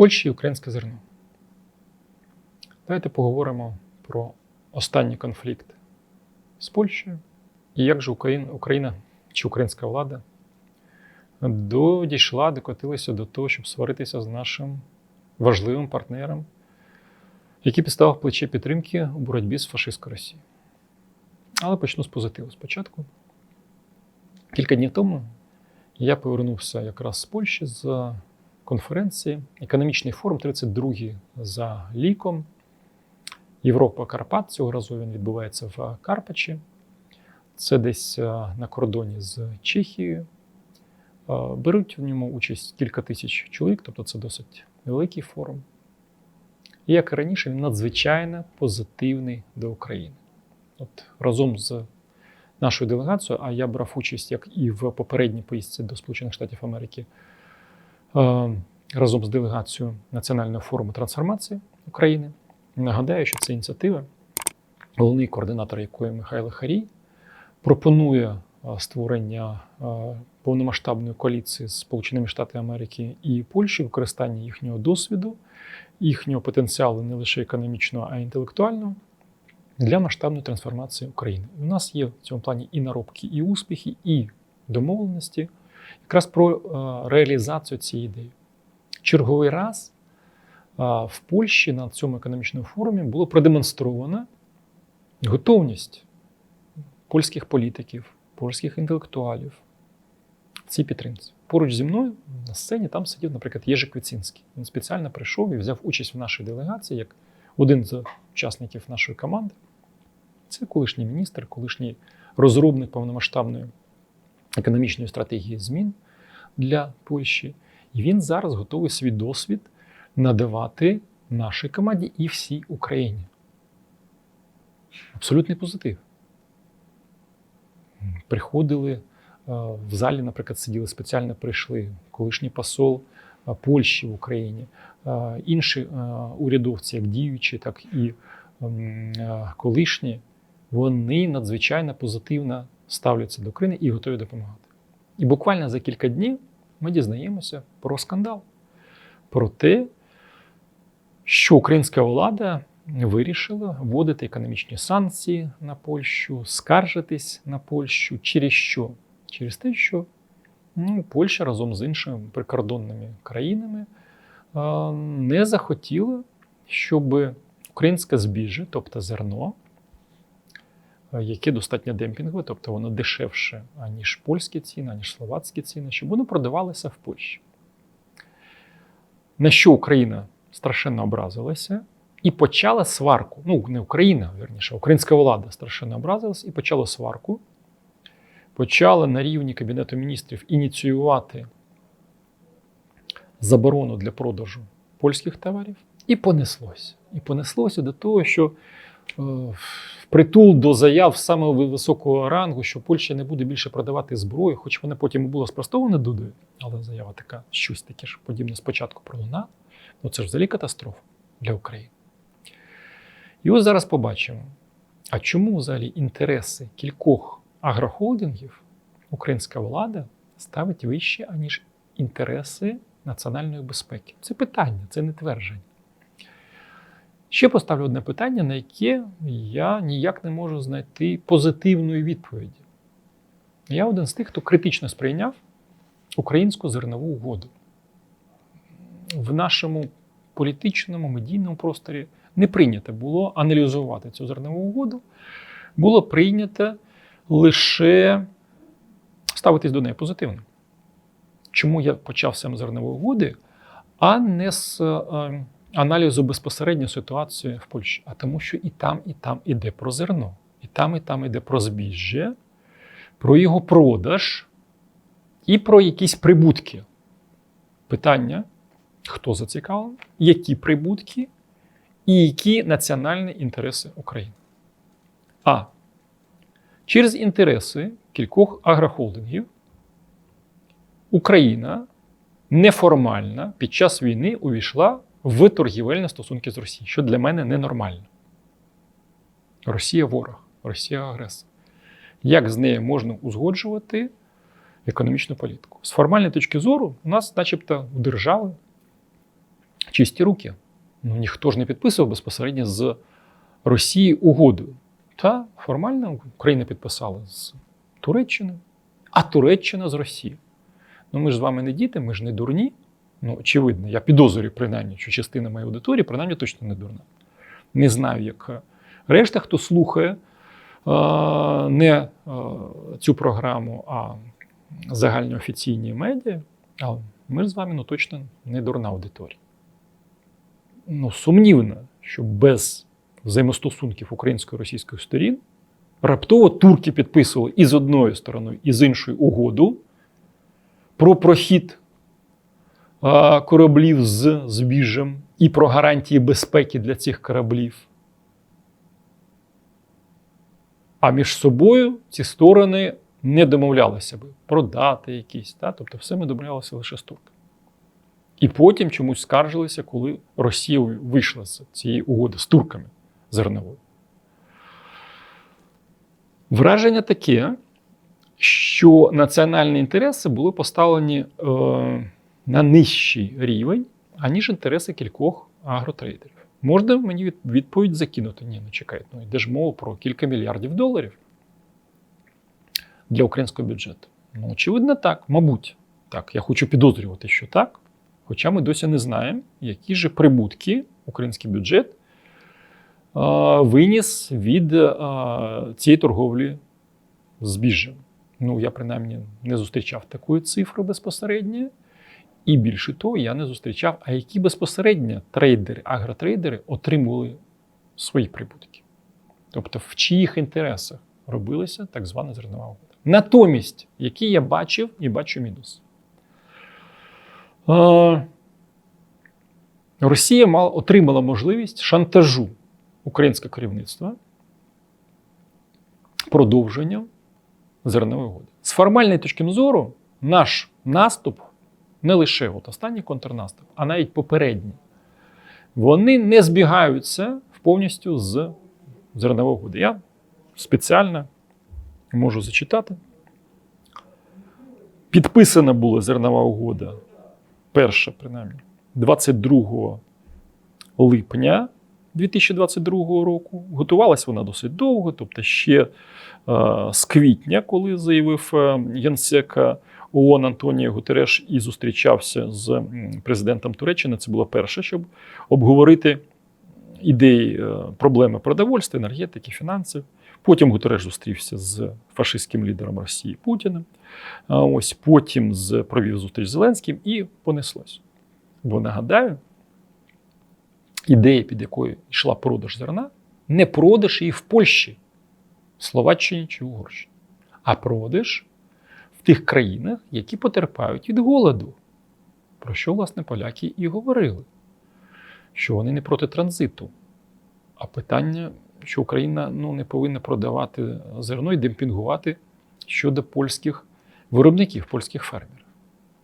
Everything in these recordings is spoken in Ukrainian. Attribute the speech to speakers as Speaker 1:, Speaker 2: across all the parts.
Speaker 1: Польщі і українське зерно. Давайте поговоримо про останній конфлікт з Польщею і як же Україна, Україна чи українська влада дійшла, докотилася до того, щоб сваритися з нашим важливим партнером, який підставив плече підтримки у боротьбі з фашистською Росією. Але почну з позитиву спочатку. Кілька днів тому я повернувся якраз з Польщі з конференції Економічний форум 32-й за ліком. Європа Карпат. Цього разу він відбувається в Карпачі. Це десь е, на кордоні з Чехією. Е, Беруть в ньому участь кілька тисяч чоловік, тобто це досить великий форум. І як і раніше, він надзвичайно позитивний до України. От разом з нашою делегацією, а я брав участь як і в попередній поїздці до Сполучених Штатів Америки разом з делегацією Національного форуму трансформації України. Нагадаю, що це ініціатива, головний координатор якої Михайло Харій пропонує е, створення е, повномасштабної коаліції з Сполученими Штатами Америки і Польщі, використання їхнього досвіду, їхнього потенціалу не лише економічного, а й інтелектуального для масштабної трансформації України. У нас є в цьому плані і наробки, і успіхи, і домовленості якраз про е, реалізацію цієї ідеї. Черговий раз е, в Польщі на цьому економічному форумі було продемонстровано готовність польських політиків, польських інтелектуалів цій підтримці. Поруч зі мною на сцені там сидів, наприклад, Єжик Віцинський. Він спеціально прийшов і взяв участь в нашій делегації як один з учасників нашої команди. Це колишній міністр, колишній розробник повномасштабної економічної стратегії змін для Польщі. І він зараз готовий свій досвід надавати нашій команді і всій Україні. Абсолютний позитив. Приходили е, в залі, наприклад, сиділи спеціально прийшли колишній посол е, Польщі в Україні, е, інші урядовці, як діючі, так і колишні, вони надзвичайно позитивно ставляться до України і готові допомагати. І буквально за кілька днів ми дізнаємося про скандал, про те, що українська влада вирішила вводити економічні санкції на Польщу, скаржитись на Польщу. Через що? Через те, що ну, Польща разом з іншими прикордонними країнами не захотіла, щоб українське збіжжя, тобто зерно, яке достатньо демпінгове, тобто воно дешевше, аніж польські ціни, аніж словацькі ціни, щоб воно продавалося в Польщі. На що Україна страшенно образилася і почала сварку. Ну, не Україна, верніше, українська влада страшенно образилась і почала сварку. Почала на рівні Кабінету міністрів ініціювати заборону для продажу польських товарів, і понеслося. І понеслося до того, що е, впритул до заяв самого високого рангу, що Польща не буде більше продавати зброю, хоч вона потім була спростована Дудою, але заява така, щось таке ж подібне спочатку пролунала. Ну це ж взагалі катастрофа для України. І ось зараз побачимо, а чому взагалі інтереси кількох агрохолдингів українська влада ставить вище, аніж інтереси національної безпеки? Це питання, це не твердження. Ще поставлю одне питання, на яке я ніяк не можу знайти позитивної відповіді. Я один з тих, хто критично сприйняв українську зернову угоду. В нашому політичному медійному просторі не прийнято було аналізувати цю зернову угоду. Було прийнято лише ставитись до неї позитивно. Чому я почав саме зернової угоди, а не з е, аналізу безпосередньо ситуації в Польщі? А тому, що і там, і там іде про зерно, і там, і там іде про збіжжя, про його продаж і про якісь прибутки. Питання: хто зацікавлений, які прибутки і які національні інтереси України. А через інтереси кількох агрохолдингів Україна неформально під час війни увійшла в торгівельні стосунки з Росією, що для мене ненормально. Росія ворог, Росія агресор. Як з нею можна узгоджувати економічну політику? З формальної точки зору, у нас, начебто, в держави чисті руки. Ну ніхто ж не підписував безпосередньо з Росії угоду. Та формально Україна підписала з Туреччиною, а Туреччина з Росією. Ну ми ж з вами не діти, ми ж не дурні. Ну, очевидно, я підозрюю, принаймні, що частина моєї аудиторії, принаймні, точно не дурна. Не знаю, як е, решта, хто слухає е, не е, цю програму, а загальноофіційні медіа. Але ми з вами ну, точно не дурна аудиторія. Ну, сумнівно, що без взаємостосунків української і російської сторін раптово турки підписували і з одної сторони, і з іншої угоду про прохід а, кораблів з збіжжям і про гарантії безпеки для цих кораблів. А між собою ці сторони не домовлялися би про дати якісь. Та? Тобто все ми домовлялися лише з турками. І потім чомусь скаржилися, коли Росія вийшла з цієї угоди з турками зерновою. Враження таке, що національні інтереси були поставлені е, на нижчий рівень, аніж інтереси кількох агротрейдерів. Можна мені відповідь закинути? Ні, ну чекайте, ну йде ж мова про кілька мільярдів доларів для українського бюджету. Ну, очевидно, так, мабуть. Так, я хочу підозрювати, що так. Хоча ми досі не знаємо, які ж прибутки український бюджет е, виніс від е, цієї торговлі збіжжям. Ну, я принаймні не зустрічав такої цифри безпосередньо. І більше того, я не зустрічав, а які безпосередньо трейдери, агротрейдери отримували свої прибутки. Тобто, в чиїх інтересах робилася так звана зернова угода. Натомість, які я бачив і бачу мінус. Росія мала, отримала можливість шантажу українського керівництва продовженням зернової угоди. З формальної точки зору, наш наступ не лише от останній контрнаступ, а навіть попередній, вони не збігаються повністю з зернової угоди. Я спеціально можу зачитати. Підписана була зернова угода, перша, принаймні, 22 липня 2022 року. Готувалась вона досить довго, тобто ще е, з квітня, коли заявив е, генсек ООН Антонію Гутереш і зустрічався з президентом Туреччини. Це було перше, щоб обговорити ідеї е, проблеми продовольства, енергетики, фінансів. Потім Гутереш зустрівся з фашистським лідером Росії Путіним. Ось потім з провів зустріч з Зеленським і понеслось. Бо нагадаю, ідея, під якою йшла продаж зерна, не продаж її в Польщі, Словаччині чи Угорщині, а продаж в тих країнах, які потерпають від голоду. Про що, власне, поляки і говорили, що вони не проти транзиту. А питання, що Україна ну, не повинна продавати зерно і демпінгувати щодо польських виробників, польських фермерів.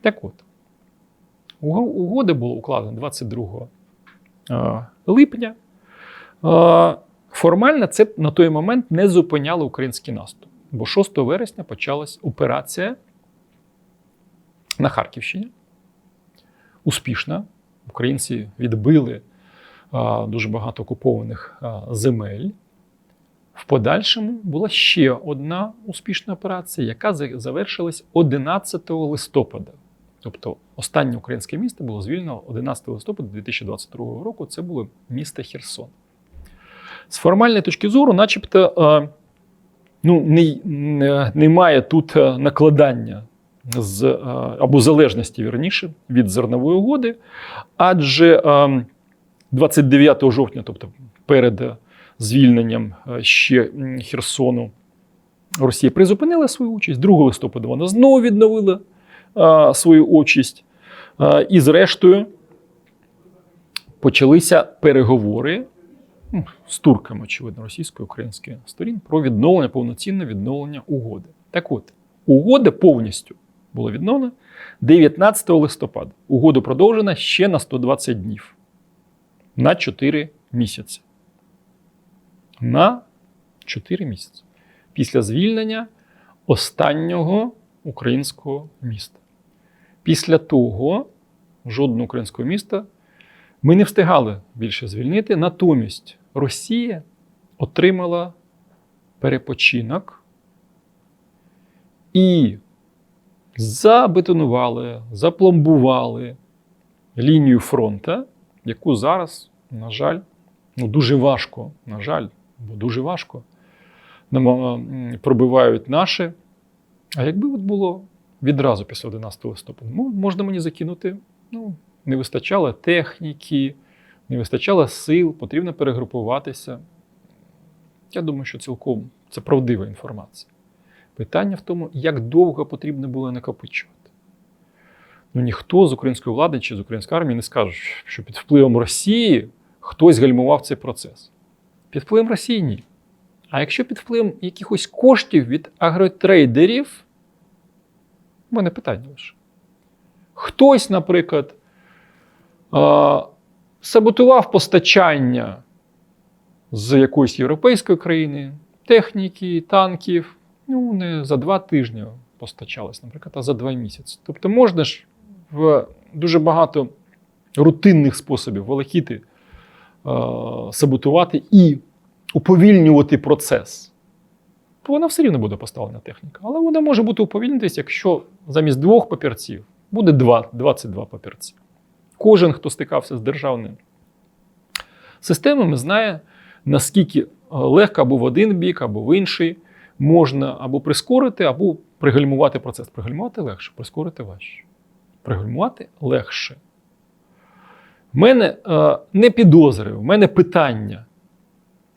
Speaker 1: Так от, уго- угода була укладена 22 е, липня. Е, Формально це на той момент не зупиняло український наступ, бо 6 вересня почалась операція на Харківщині. Успішна. Українці відбили а, дуже багато окупованих а, земель. В подальшому була ще одна успішна операція, яка завершилась 11 листопада. Тобто останнє українське місто було звільнено 11 листопада 2022 року. Це було місто Херсон. З формальної точки зору, начебто, ну, не, не, немає тут накладання з, або залежності вірніше від зернової угоди, адже 29 жовтня, тобто перед е, звільненням е, ще Херсону, Росія призупинила свою участь. 2 листопада вона знову відновила свою участь. І, зрештою, почалися переговори з турками, очевидно, російської української сторін про відновлення, повноцінне відновлення угоди. Так от, угода повністю була відновлена 19 листопада. Угода продовжена ще на 120 днів на 4 місяці. На 4 місяці. Після звільнення останнього українського міста. Після того жодного українського міста Ми не встигали більше звільнити. Натомість Росія отримала перепочинок і забетонували, запломбували лінію фронта, яку зараз, на жаль, ну дуже важко, на жаль, бо дуже важко пробивають наші. А якби от було відразу після 11 листопада, можна мені закинути, ну, не вистачало техніки, не вистачало сил, потрібно перегрупуватися. Я думаю, що цілком це правдива інформація. Питання в тому, як довго потрібно було накопичувати. Ну, ніхто з української влади чи з української армії не скаже, що під впливом Росії хтось гальмував цей процес. Під впливом Росії ні. А якщо під впливом якихось коштів від агротрейдерів, у мене питання лише. Хтось, наприклад, саботував постачання з якоїсь європейської країни техніки, танків, ну, не за два тижні постачалось, наприклад, а за два місяці. Тобто можна ж в дуже багато рутинних способів волокіти, е, саботувати і уповільнювати процес. То вона все рівно буде поставлена техніка. Але вона може бути уповільнитись, якщо замість двох папірців буде два, 22 папірці. Кожен, хто стикався з державними системами, знає, наскільки е, легко або в один бік, або в інший можна або прискорити, або пригальмувати процес. Пригальмувати легше, прискорити важче. Пригальмувати легше. В мене е, не підозри, в мене питання.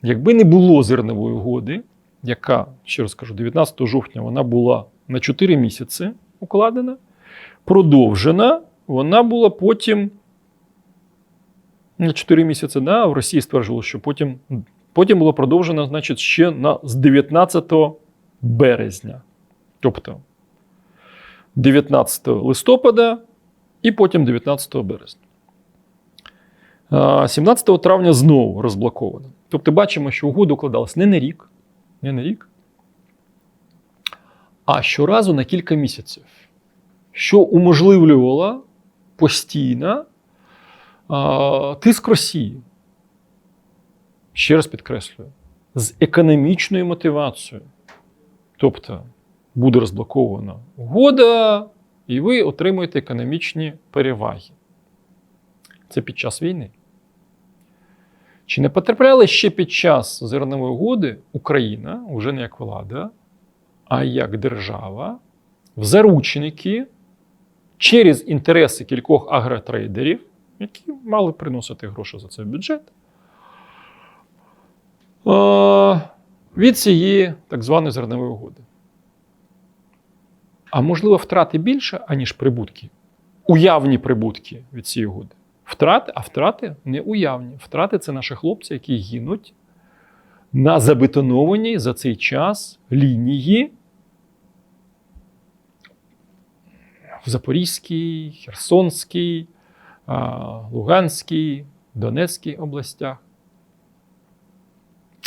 Speaker 1: Якби не було зернової угоди, яка, ще раз кажу, 19 жовтня вона була на 4 місяці укладена, продовжена, вона була потім на 4 місяці, да, в Росії стверджувало, що потім, потім було продовжено, значить, ще на, з 19 березня. Тобто 19 листопада і потім 19 березня. 17 травня знову розблоковано. Тобто бачимо, що угода укладалась не на рік, не на рік, а щоразу на кілька місяців, що уможливлювало постійно тиск Росії. Ще раз підкреслюю, з економічною мотивацією. Тобто буде розблокована угода, і ви отримуєте економічні переваги. Це під час війни. Чи не потрапляла ще під час зернової угоди Україна, вже не як влада, а як держава, в заручники через інтереси кількох агротрейдерів, які мали приносити гроші за це в бюджет, е, від цієї так званої зернової угоди. А можливо, втрати більше, аніж прибутки. Уявні прибутки від цієї угоди. Втрати, а втрати не уявні. Втрати це наші хлопці, які гинуть на забетонованій за цей час лінії Запорізькій, Херсонській, Луганській, Донецькій областях.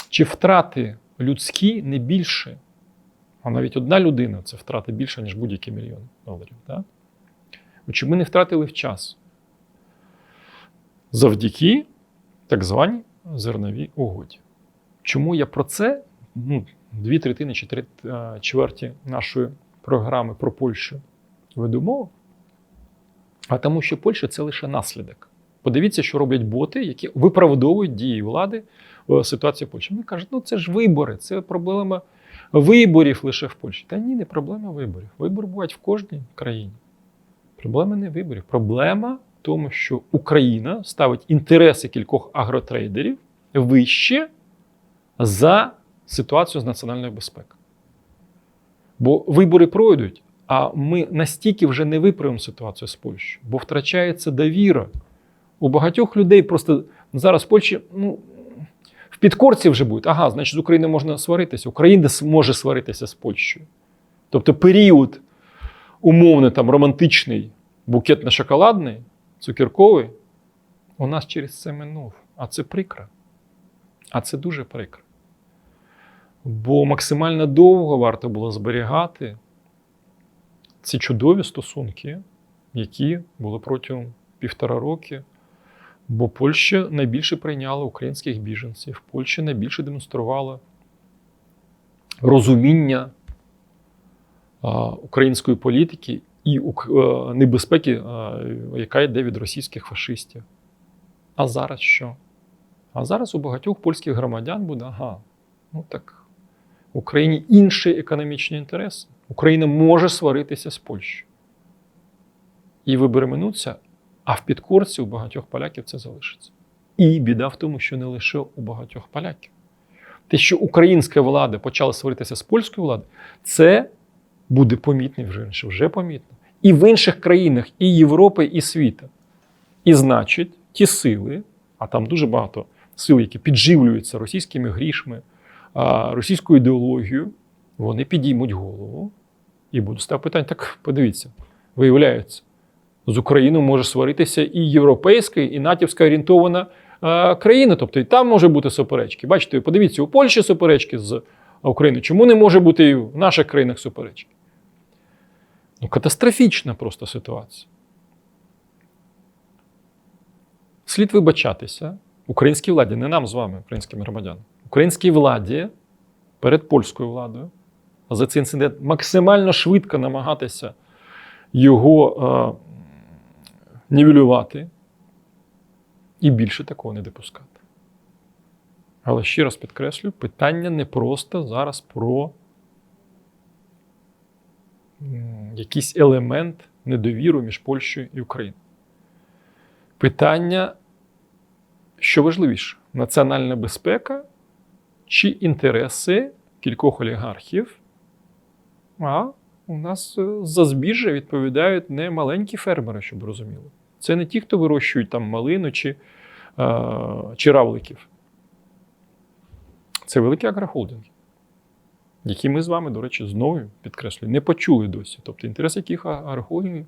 Speaker 1: Чи втрати людські не більше? А навіть одна людина це втрати більше, ніж будь-який мільйон доларів. Так? Чи ми не втратили в час? Завдяки так званій зерновій угоді. Чому я про це ну, дві третини чи три е, чверті нашої програми про Польщу веду мову? А тому, що Польща це лише наслідок. Подивіться, що роблять боти, які виправдовують дії влади в ситуації в Польщі. Вони кажуть, ну це ж вибори, це проблема виборів лише в Польщі. Та ні, не проблема виборів. Вибори бувають в кожній країні. Проблема не виборів. Проблема в тому, що Україна ставить інтереси кількох агротрейдерів вище за ситуацію з національною безпекою. Бо вибори пройдуть, а ми настільки вже не виправимо ситуацію з Польщею, бо втрачається довіра. У багатьох людей просто зараз в Польщі ну, в підкорці вже будуть. Ага, значить, з Україною можна сваритися. Україна може сваритися з Польщею. Тобто період умовний, там, романтичний, букетно-шоколадний, цукерковий, у нас через це минув. А це прикро. А це дуже прикро. Бо максимально довго варто було зберігати ці чудові стосунки, які були протягом півтора роки Бо Польща найбільше прийняла українських біженців, Польща найбільше демонструвала розуміння української політики і е, небезпеки, яка йде від російських фашистів. А зараз що? А зараз у багатьох польських громадян буде, ага, ну так, в Україні інші економічні інтереси. Україна може сваритися з Польщею. І вибори минуться, а в підкорці у багатьох поляків це залишиться. І біда в тому, що не лише у багатьох поляків. Те, що українська влада почала сваритися з польською владою, це буде помітно вже, вже помітно. І в інших країнах, і Європи, і світу. І значить, ті сили, а там дуже багато сил, які підживлюються російськими грішми, російською ідеологією, вони підіймуть голову і будуть ставити питання. Так подивіться, виявляється, з Україною може сваритися і європейська, і натівська орієнтована е, країна. Тобто і там може бути суперечки. Бачите, подивіться, у Польщі суперечки з Україною. Чому не може бути і в наших країнах суперечки? Ну, катастрофічна просто ситуація. Слід вибачатися українській владі, не нам з вами, українським громадянам, українській владі перед польською владою за цей інцидент максимально швидко намагатися його е, нівелювати і більше такого не допускати. Але ще раз підкреслю, питання не просто зараз про якийсь елемент недовіру між Польщею і Україною. Питання, що важливіше, національна безпека чи інтереси кількох олігархів, а у нас е, за збіжжя відповідають не маленькі фермери, щоб розуміли. Це не ті, хто вирощують там малину чи, е, чи равликів. Це великі агрохолдинги, які ми з вами, до речі, знову підкреслюю, не почули досі. Тобто інтерес яких агрохолдингів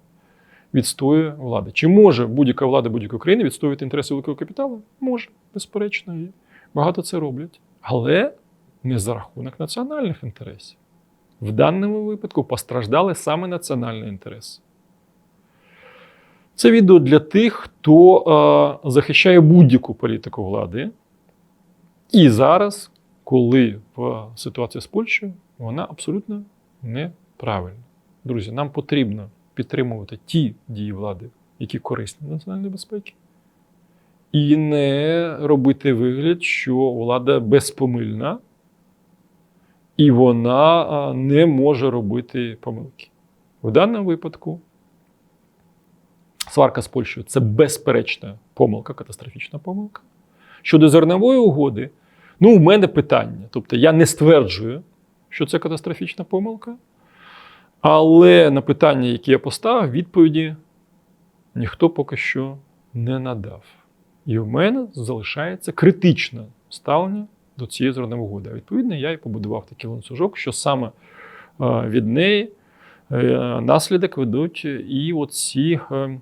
Speaker 1: відстоює влада. Чи може будь-яка влада будь-якої країни відстоювати інтереси великого капіталу? Може, безперечно, і багато це роблять. Але не за рахунок національних інтересів. В даному випадку постраждали саме національні інтереси. Це відео для тих, хто е, захищає будь-яку політику влади. І зараз, коли в ситуації з Польщею, вона абсолютно неправильна. Друзі, нам потрібно підтримувати ті дії влади, які корисні для національної безпеки, і не робити вигляд, що влада безпомильна і вона не може робити помилки. В даному випадку сварка з Польщею це безперечна помилка, катастрофічна помилка. Щодо зернової угоди, ну, у мене питання. Тобто я не стверджую, що це катастрофічна помилка. Але на питання, які я поставив, відповіді ніхто поки що не надав. І в мене залишається критичне ставлення до цієї зернової угоди. Відповідно, я і побудував такий ланцюжок, що саме е, від неї е, наслідок ведуть і оці е,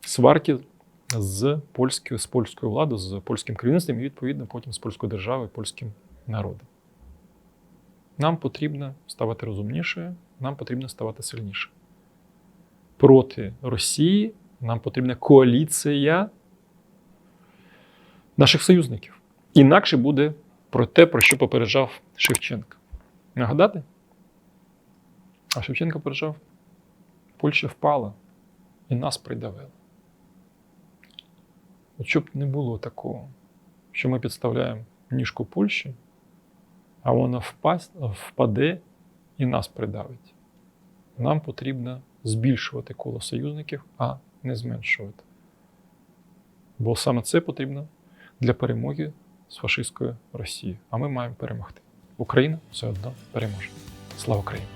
Speaker 1: сварки з польською, з польською владою, з польським керівництвом, і відповідно потім з польською державою, польським народом. Нам потрібно ставати розумніше, нам потрібно ставати сильніше. Проти Росії нам потрібна коаліція наших союзників. Інакше буде про те, про що попереджав Шевченко. Нагадати? А Шевченко попереджав, Польща впала і нас придавила. От щоб не було такого, що ми підставляємо ніжку Польщі, а вона впаде і нас придавить. Нам потрібно збільшувати коло союзників, а не зменшувати. Бо саме це потрібно для перемоги з фашистською Росією. А ми маємо перемогти. Україна все одно переможе. Слава Україні!